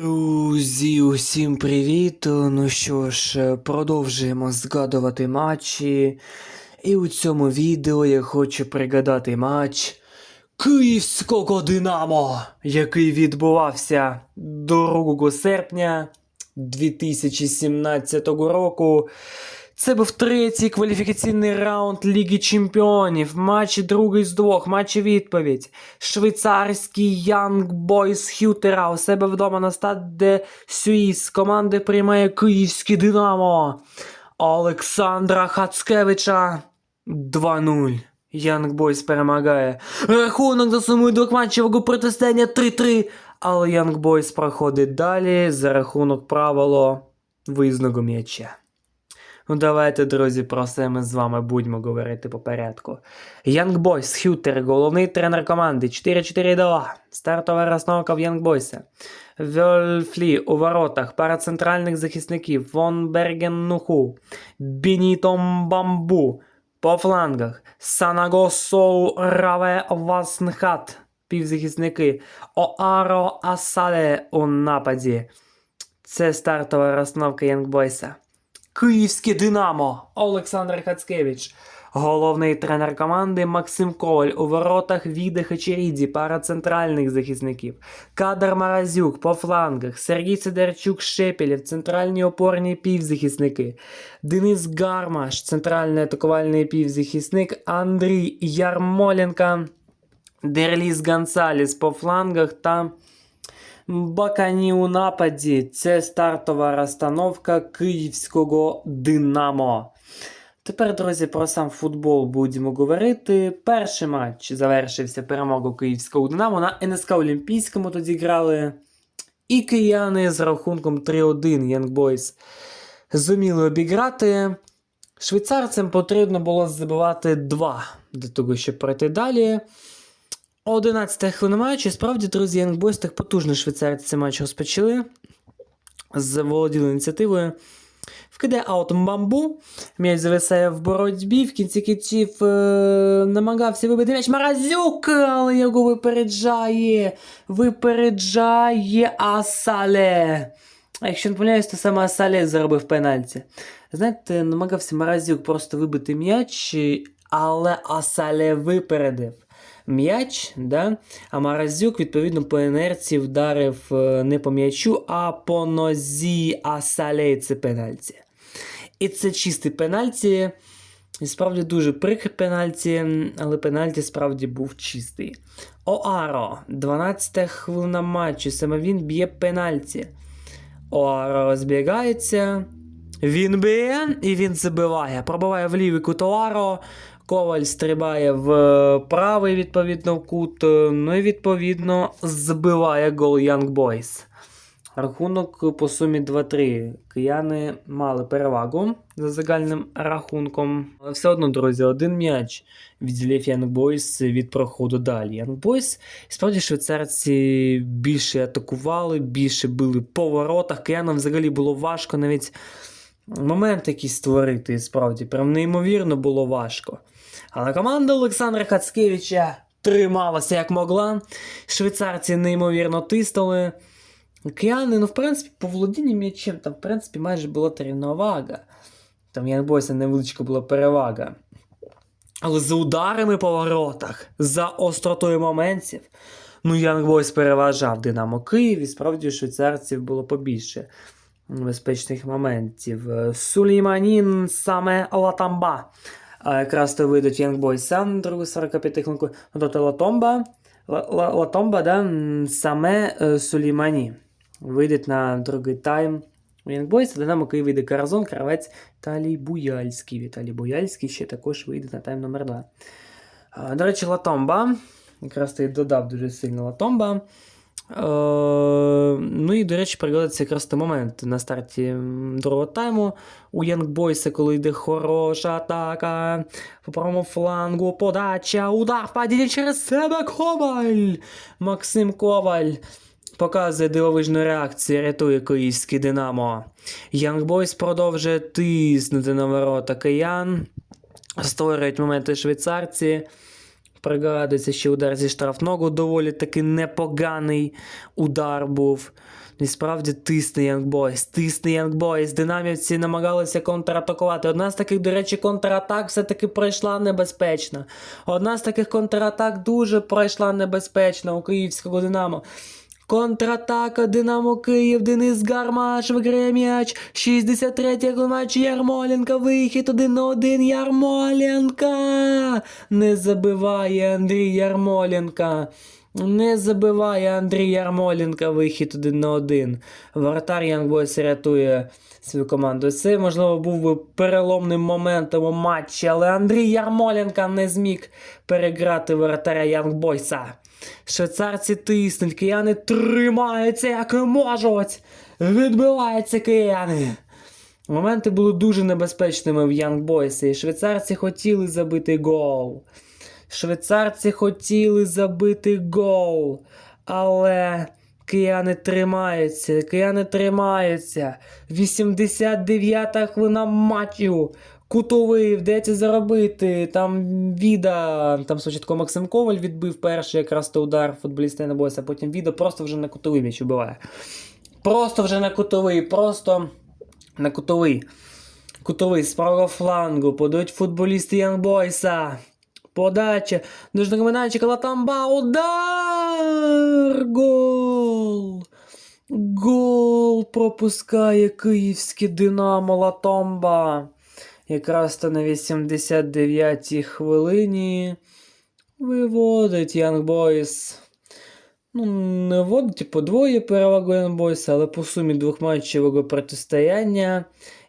Друзі, усім привіт! Ну що ж, продовжуємо згадувати матчі. І у цьому відео я хочу пригадати матч Київського Динамо, який відбувався 2 серпня 2017 року. Це був третій кваліфікаційний раунд Ліги Чемпіонів. Матч другий з двох, матч відповідь. Швейцарський Young Boys Хютера у себе вдома на стаде Сюїс. Команди приймає Київський Динамо. Олександра Хацкевича 2-0. Young Boys перемагає. Рахунок до суми двох матчевого протистояння 3-3. Але Young Boys проходить далі за рахунок правило виїзного м'яча. Ну, давайте, друзі, про все ми з вами будемо говорити по порядку. Young Boys, Хютер, головний тренер команди 4-4-2. Стартова розстановка в Young Boys. Вольфлі у воротах, пара центральних захисників, Фон Берген Нуху, Бінітом Бамбу. По флангах Санагосоу Раве Васнхат, півзахисники, Оаро Асале у нападі. Це стартова Young Boys. Київське Динамо Олександр Хацкевич. Головний тренер команди Максим Коваль у воротах Віде Хачерідзі, пара центральних захисників. Кадр Маразюк по флангах, Сергій Сидорчук Шепелєв, центральні опорні півзахисники. Денис Гармаш, центральний атакувальний півзахисник. Андрій Ярмоленко, Дерліс Гонсаліс по флангах та Бакані у нападі. Це стартова розстановка київського Динамо. Тепер, друзі, про сам футбол будемо говорити. Перший матч завершився перемогою київського Динамо. На НСК Олімпійському тоді грали. І кияни з рахунком 3-1 Young Boys зуміли обіграти. Швейцарцям потрібно було забивати 2 для того, щоб пройти далі. 11 хвилина матчу. Справді, друзі, Boys так потужно швейцарці цей матч розпочали. Заволоділи ініціативою. Вкидає аутом бамбу. М'яч зависає в боротьбі. В кінці кінців е- намагався вибити м'яч Маразюк, але його випереджає. Випереджає Асале. А якщо не помиляюсь, то саме Асале заробив пенальті. Знаєте, намагався Маразюк просто вибити м'яч, але Асале випередив м'яч, да? а Маразюк, відповідно, по інерції вдарив е, не по м'ячу, а по нозі Асалей це пенальті. І це чистий пенальті. І справді дуже прикрий пенальті, але пенальті справді був чистий. Оаро, 12 хвилина матчу, саме він б'є пенальті. Оаро розбігається. Він б'є і він забиває. Пробиває в лівий кут Оаро. Коваль стрибає в правий, відповідно, в кут. Ну і відповідно збиває гол Young Boys. Рахунок по сумі 2-3. Кияни мали перевагу за загальним рахунком. Але все одно, друзі, один м'яч відділив Young Boys від проходу далі. Young Boys, справді, швейцарці більше атакували, більше били по воротах. Киянам взагалі було важко навіть момент якийсь створити, справді, прям неймовірно було важко. Але команда Олександра Хацкевича трималася як могла. Швейцарці неймовірно тиснули. Кияни, ну, в принципі, по володінню м'ячем, там, в принципі, майже була рівновага. Там, я не боюся, невеличка була перевага. Але за ударами по воротах, за остротою моментів, ну, Boys переважав Динамо Київ, і справді швейцарців було побільше безпечних моментів. Сулейманін саме Латамба. Якраз то вийдуть на другу 45 хвилинку. Тобто Латомба, Ла- Ла- Латомба, да, саме е, Сулеймані. Вийдуть на другий тайм. Boys, Динамо Київ вийде Каразон, Кравець, Віталій Буяльський. Віталій Буяльський ще також вийде на тайм номер 2. До речі, Латомба. Якраз ти додав дуже сильно Латомба. Е, ну і, до речі, пригодиться якраз той момент на старті другого тайму у Boys, коли йде хороша атака по правому флангу, подача, удар, падіння через себе Коваль. Максим Коваль показує дивовижну реакцію, рятує київський Динамо. Boys продовжує тиснути на ворота киян, створюють моменти швейцарці. Пригадується, ще удар зі штрафного доволі таки непоганий удар був. І справді тисне Boys, тисне Boys. Динамівці намагалися контратакувати. Одна з таких, до речі, контратак все-таки пройшла небезпечно. Одна з таких контратак дуже пройшла небезпечно у київського Динамо. Контратака Динамо Київ, Денис Гармаш виграє м'яч. 63-й матч Ярмоленка. Вихід один на один Ярмоленка. Не забиває Андрій Ярмоленка. Не забиває Андрій Ярмоленка вихід один на один. Вратар Boys рятує свою команду. Це, можливо, був би переломним моментом у матчі, але Андрій Ярмоленка не зміг переграти Young Boys. Швейцарці тиснуть, кияни тримаються як можуть. Відбиваються кияни. Моменти були дуже небезпечними в Young Boys, і швейцарці хотіли забити гол. Швейцарці хотіли забити гол. Але кияни тримаються, кияни тримаються. 89-та хвилина матчу. Кутовий вдається заробити. Там Віда, там спочатку Максим Коваль відбив перший якраз то удар футболіста на бойся, а потім Віда просто вже на кутовий м'яч убиває. Просто вже на кутовий, просто на кутовий. Кутовий з правого флангу, подають футболісти Янбойса. Подача. Нужно майданчика Латамба. Удар! Гол! Гол пропускає київське Динамо Латомба. Якраз то на 89-й хвилині виводить Young Boys. Ну, не вводить по двоє перевагу Young Boys, але по сумі двохматчевого протистояння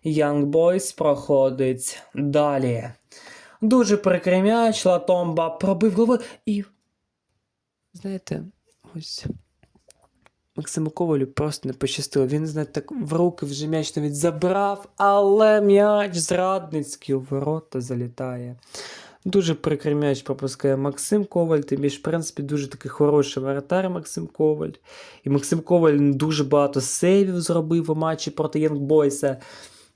Young Boys проходить далі. Дуже прикрий м'яч, Латомба пробив головою і. Знаєте, ось. Максиму Ковалю просто не пощастило. Він, знаєте, так в руки вже м'яч навіть забрав, але м'яч зрадницький у ворота залітає. Дуже прикрий м'яч пропускає Максим Коваль, тим більше, в принципі, дуже такий хороший воротар Максим Коваль. І Максим Коваль дуже багато сейвів зробив у матчі проти Янгбойса.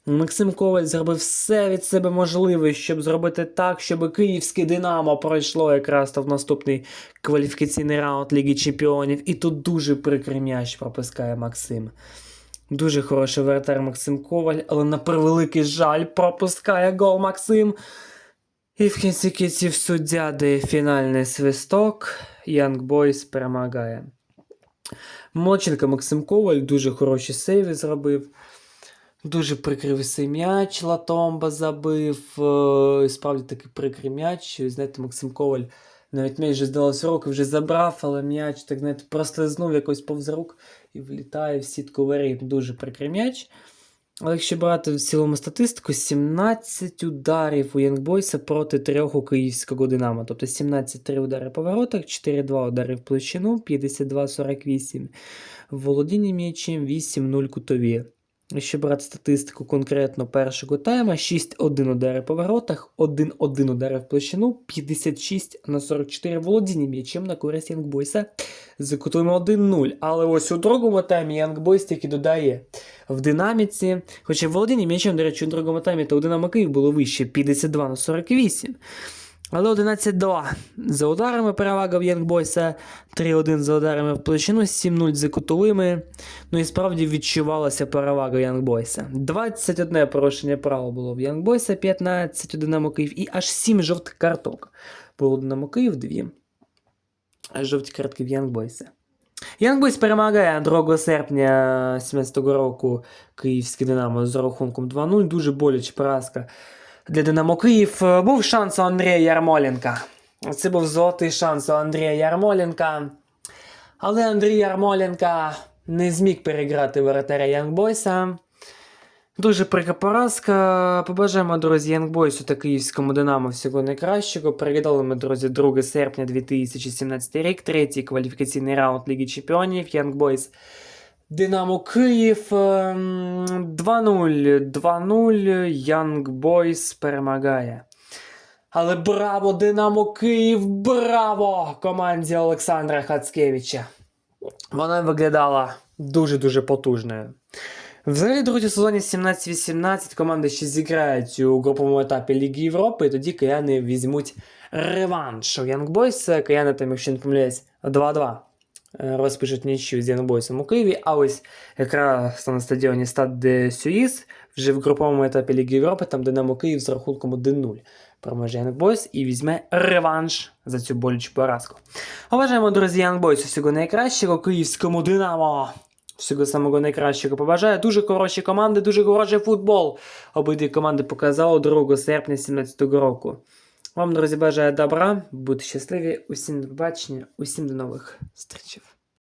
Максим Коваль зробив все від себе можливе, щоб зробити так, щоб київське Динамо пройшло якраз в наступний кваліфікаційний раунд Ліги Чемпіонів. І тут дуже прикрий м'яч пропускає Максим. Дуже хороший воротар Максим Коваль, але на превеликий жаль пропускає гол Максим. І в кінці кінців суддя дає фінальний свисток. Young Boys перемагає. Моченко Максим Коваль дуже хороші сейви зробив. Дуже прикрив цей м'яч, Латомба забив. е, Справді такий прикрий м'яч. Знаєте, Максим Коваль навіть м'яч вже здалося руки, вже забрав, але м'яч так знаєте, прослизнув якось повз рук і влітає в сітку воріт. Дуже прикрий м'яч. Але якщо брати в цілому статистику, 17 ударів у Янгбойса проти 3 у київського Динамо. Тобто 17-3 удари по воротах, 4-2 удари в площину, 52-48 володіння м'ячем, 8-0 кутові. Якщо брати статистику конкретно першого тайма, 6-1 удари по воротах, 1-1 удари в площину, 56 на 44 володіння м'ячем на користь Янгбойса з кутовим 1-0. Але ось у другому таймі Янгбойс тільки додає в динаміці. Хоча володіння м'ячем, до речі, у другому таймі то у Динамо Київ було вище 52 на 48. Але 11-2 за ударами перевага в Янгбойса, 3-1 за ударами в площину, 7-0 за кутовими. Ну і справді відчувалася перевага Янгбойса. 21 порушення права було в Янгбойса, 15 у Динамо Київ і аж 7 жовтих карток. Було Динамо Київ 2 жовті картки в Янгбойса. Янгбойс перемагає 2 серпня 2017 року київське Динамо з рахунком 2-0. Дуже боляча поразка для Динамо Київ. Був шанс у Андрія Ярмоленка. Це був золотий шанс у Андрія Ярмоленка. Але Андрій Ярмоленка не зміг переграти воротаря Янгбойса. Дуже прикра поразка. Побажаємо, друзі, Янгбойсу та київському Динамо всього найкращого. Переглядали ми, друзі, 2 серпня 2017 рік, третій кваліфікаційний раунд Ліги Чемпіонів. Янгбойс Динамо Київ ем, 2-0. 2-0. Янгбойс перемагає. Але браво, Динамо Київ! Браво! Команді Олександра Хацкевича. Вона виглядала дуже-дуже потужною. Взагалі, друзі, сезоні 17-18 команди ще зіграють у груповому етапі Ліги Європи, і тоді кияни візьмуть реванш. У Young Boys кияни там, якщо не помиляюсь, 2-2. Е, розпишуть нічию з Янбойсом у Києві, а ось якраз на стадіоні Стад де Сюїс вже в груповому етапі Ліги Європи, там Динамо Київ з рахунком 1-0 переможе Янбойс і візьме реванш за цю болючу поразку. Побажаємо, друзі, Янбойсу всього найкращого, київському Динамо. Всього самого найкращого побажаю. Дуже хороші команди, дуже хороший футбол. Обидві команди показали 2 серпня 2017 року. Вам, друзі, бажаю добра, будьте щасливі, усім до побачення, усім до нових зустрічей.